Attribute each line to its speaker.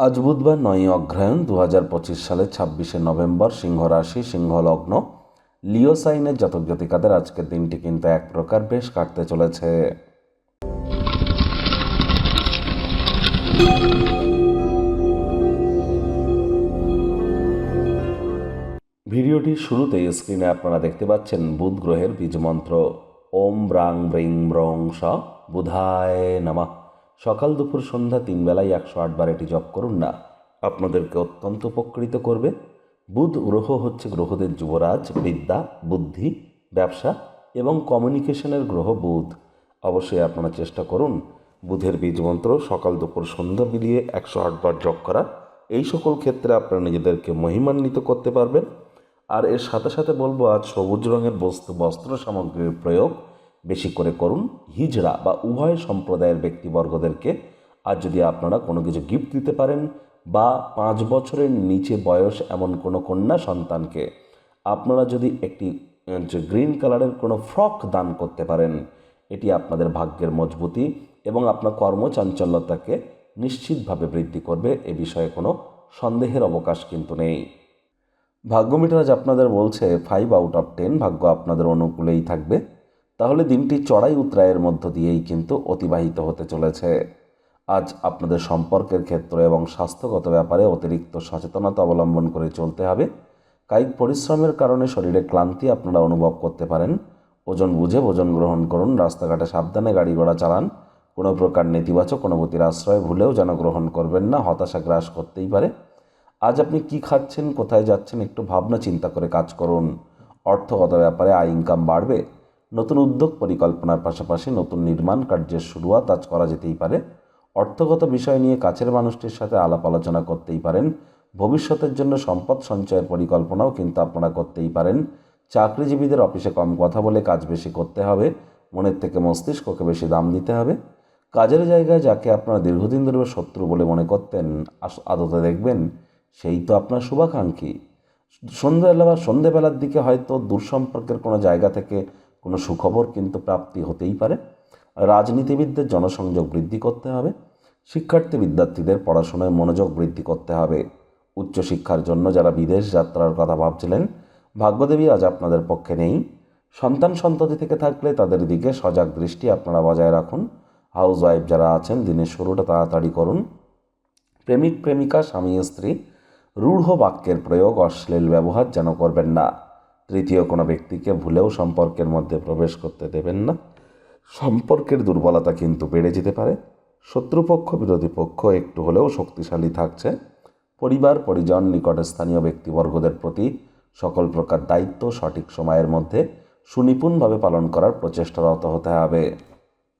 Speaker 1: আজ বুধবার নয়ই অগ্রহায়ণ দু হাজার পঁচিশ সালে ছাব্বিশে নভেম্বর সিংহ রাশি সিংহ লগ্ন লিও সাইনের জাতক জাতিকাদের আজকের দিনটি কিন্তু এক প্রকার বেশ কাটতে চলেছে। ভিডিওটির শুরুতেই স্ক্রিনে আপনারা দেখতে পাচ্ছেন বুধ গ্রহের বীজমন্ত্র। ওম ব্রাং ব্রিং ব্রং স। বুধায় নামা। সকাল দুপুর সন্ধ্যা তিন বেলায় একশো আটবার এটি জপ করুন না। আপনাদেরকে অত্যন্ত উপকৃত করবে। বুধ গ্রহ হচ্ছে গ্রহদের যুবরাজ, বিদ্যা, বুদ্ধি, ব্যবসা এবং কমিউনিকেশনের গ্রহ বুধ। অবশ্যই আপনারা চেষ্টা করুন বুধের বীজ মন্ত্র সকাল দুপুর সন্ধ্যা মিলিয়ে একশো আটবার জপ করা। এই সকল ক্ষেত্রে আপনারা নিজেদেরকে মহিমান্বিত করতে পারবেন। আর এর সাথে সাথে বলব, আজ সবুজ রঙের বস্তু, বস্ত্র সামগ্রীর প্রয়োগ বেশি করে করুন। হিজড়া বা উভয় সম্প্রদায়ের ব্যক্তিবর্গদেরকে আর যদি আপনারা কোনো কিছু গিফট দিতে পারেন বা পাঁচ বছরের নিচে বয়স এমন কোনো কন্যা সন্তানকে আপনারা যদি একটি গ্রিন কালারের কোনো ফ্রক দান করতে পারেন, এটি আপনাদের ভাগ্যের মজবুতি এবং আপনার কর্মচাঞ্চল্যতাকে নিশ্চিতভাবে বৃদ্ধি করবে, এ বিষয়ে কোনো সন্দেহের অবকাশ কিন্তু নেই। ভাগ্য মিটারাজ আপনাদের বলছে ফাইভ আউট অফ টেন ভাগ্য আপনাদের অনুকূলেই থাকবে। তাহলে দিনটি চড়াই উত্রায়ের মধ্য দিয়েই কিন্তু অতিবাহিত হতে চলেছে। আজ আপনাদের সম্পর্কের ক্ষেত্র এবং স্বাস্থ্যগত ব্যাপারে অতিরিক্ত সচেতনতা অবলম্বন করে চলতে হবে। কায়িক পরিশ্রমের কারণে শরীরে ক্লান্তি আপনারা অনুভব করতে পারেন। ওজন বুঝে ওজন গ্রহণ করুন, রাস্তাঘাটে সাবধানে গাড়ি ঘোড়া চালান। কোনো প্রকার নেতিবাচক অনুভূতির আশ্রয় ভুলেও যেন গ্রহণ করবেন না, হতাশা গ্রাস করতেই পারে। আজ আপনি কি খাচ্ছেন, কোথায় যাচ্ছেন একটু ভাবনা চিন্তা করে কাজ করুন। অর্থগত ব্যাপারে আয় ইনকাম বাড়বে নতুন উদ্যোগ পরিকল্পনার পাশাপাশি নতুন নির্মাণ কার্যের শুরুয়াত আজ করা যেতেই পারে। অর্থগত বিষয় নিয়ে কাছের মানুষটির সাথে আলাপ আলোচনা করতেই পারেন। ভবিষ্যতের জন্য সম্পদ সঞ্চয়ের পরিকল্পনাও কিন্তু আপনারা করতেই পারেন। চাকরিজীবীদের অফিসে কম কথা বলে কাজ বেশি করতে হবে। মনের থেকে মস্তিষ্ককে বেশি দাম দিতে হবে। কাজের জায়গায় যাকে আপনারা দীর্ঘদিন ধরে শত্রু বলে মনে করতেন আদতে দেখবেন, সেই তো আপনার শুভাকাঙ্ক্ষী। সন্ধ্যাবেলা বা সন্ধেবেলার দিকে হয়তো দূর সম্পর্কের কোনো জায়গা থেকে কোনো সুখবর কিন্তু প্রাপ্তি হতেই পারে। রাজনীতিবিদদের জনসংযোগ বৃদ্ধি করতে হবে। শিক্ষার্থী বিদ্যার্থীদের পড়াশোনায় মনোযোগ বৃদ্ধি করতে হবে। উচ্চশিক্ষার জন্য যারা বিদেশ যাত্রার কথা ভাবছিলেন, ভাগ্যদেবী আজ আপনাদের পক্ষে নেই। সন্তান সন্ততি থেকে থাকলে তাদের দিকে সজাগ দৃষ্টি আপনারা বজায় রাখুন। হাউস ওয়াইফ যারা আছেন, দিনের শুরুটা তাড়াতাড়ি করুন। প্রেমিক, প্রেমিকা, স্বামী, স্ত্রী, রূঢ় বাক্যের প্রয়োগ, অশ্লীল ব্যবহার যেন করবেন না। তৃতীয় কোনো ব্যক্তিকে ভুলেও সম্পর্কের মধ্যে প্রবেশ করতে দেবেন না। সম্পর্কের দুর্বলতা কিন্তু বেড়ে যেতে পারে। শত্রুপক্ষ, বিরোধী পক্ষ একটু হলেও শক্তিশালী থাকছে। পরিবার, পরিজন, নিকটে স্থানীয় ব্যক্তিবর্গদের প্রতি সকল প্রকার দায়িত্ব সঠিক সময়ের মধ্যে সুনিপুণভাবে পালন করার প্রচেষ্টারত হতে হবে।